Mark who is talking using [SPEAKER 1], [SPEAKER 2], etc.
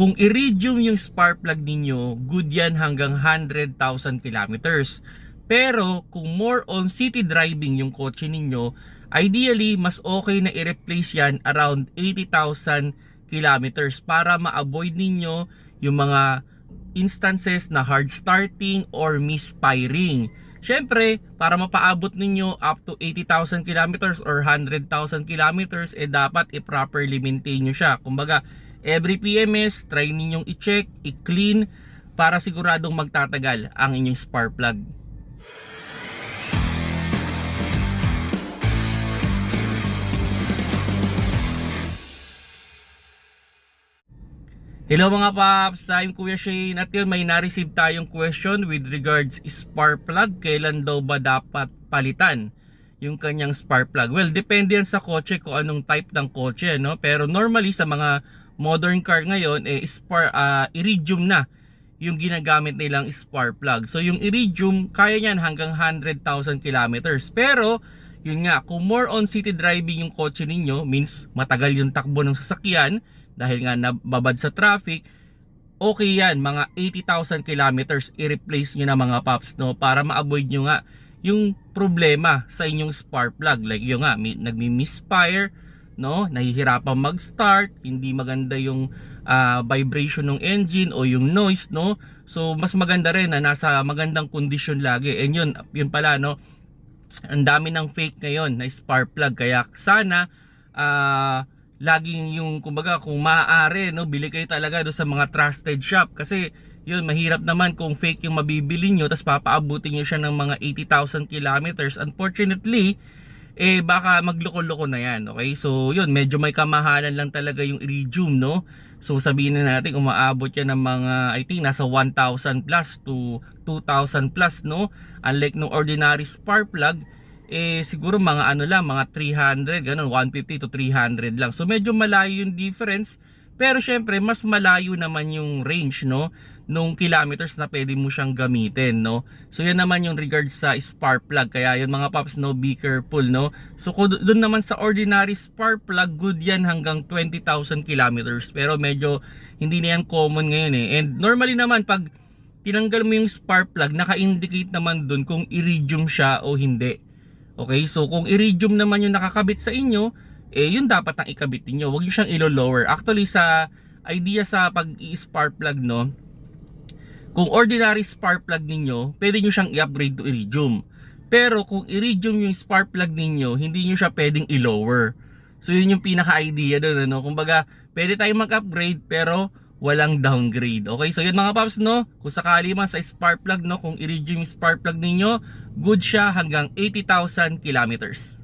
[SPEAKER 1] Kung iridium yung spark plug ninyo, good yan hanggang 100,000 kilometers. Pero kung more on city driving yung kotse ninyo, ideally mas okay na i-replace yan around 80,000 kilometers para ma-avoid ninyo yung mga instances na hard starting or misfiring. Syempre, para mapaabot ninyo up to 80,000 kilometers or 100,000 kilometers, eh dapat i-properly maintain nyo siya. Kumbaga, every PMS, try ninyong i-check, i-clean, para siguradong magtatagal ang inyong spark plug. Hello mga paps, I'm Kuya Shane at yun may na-receive tayong question with regards spark plug. Kailan daw ba dapat palitan yung kanyang spark plug? Well, depende yan sa kotse kung anong type ng kotse, no? Pero normally sa mga modern car ngayon, eh, spark, ah, iridium na yung ginagamit nilang spark plug. So yung iridium, kaya niyan hanggang 100,000 kilometers. Pero, yun nga, kung more on city driving yung kotse ninyo, means matagal yung takbo ng sasakyan, dahil nga nababad sa traffic, okay yan, mga 80,000 kilometers i-replace nyo na mga paps, no? Para ma-avoid nyo nga yung problema sa inyong spark plug. Like yung nga, nagmi-misfire, no? Nahihirapan mag-start, hindi maganda yung ah, vibration ng engine o yung noise, no? So, mas maganda rin na nasa magandang kondisyon lagi. And yun, yun pala, no? Ang dami ng fake ngayon na spark plug. Kaya sana, ah, laging yung kumbaga kung maaari no bili kayo talaga do sa mga trusted shop kasi yun mahirap naman kung fake yung mabibili nyo tapos papaabutin nyo siya ng mga 80,000 kilometers unfortunately eh baka magloko-loko na yan okay? So yun medyo may kamahalan lang talaga yung iridium no? So sabihin na natin umaabot yan ng mga I think nasa 1,000 plus to 2,000 plus no? Unlike ng ordinary spark plug eh siguro mga ano lang, mga 300, ganun, 150 to 300 lang. So medyo malayo yung difference, pero syempre mas malayo naman yung range, no, nung kilometers na pwede mo siyang gamitin, no. So yan naman yung regards sa spark plug. Kaya yun mga paps, no, be careful, no. So doon naman sa ordinary spark plug, good yan hanggang 20,000 kilometers. Pero medyo hindi na yan common ngayon eh. And normally naman pag tinanggal mo yung spark plug, naka-indicate naman doon kung iridium siya o hindi. Okay, so kung iridium naman yung nakakabit sa inyo, eh yun dapat ang ikabit niyo. Huwag niyo siyang ilo-lower. Actually sa idea sa pag-i-spark plug no, kung ordinary spark plug ninyo, pwede niyo siyang i-upgrade to iridium. Pero kung iridium yung spark plug ninyo, hindi niyo siya pwedeng i-lower. So yun yung pinaka-idea doon ano. Kumbaga, pwede tayong mag-upgrade pero walang downgrade. Okay, so yun mga paps no, kung sakali man sa spark plug no, kung iridium yung spark plug ninyo, good siya hanggang 80,000 kilometers.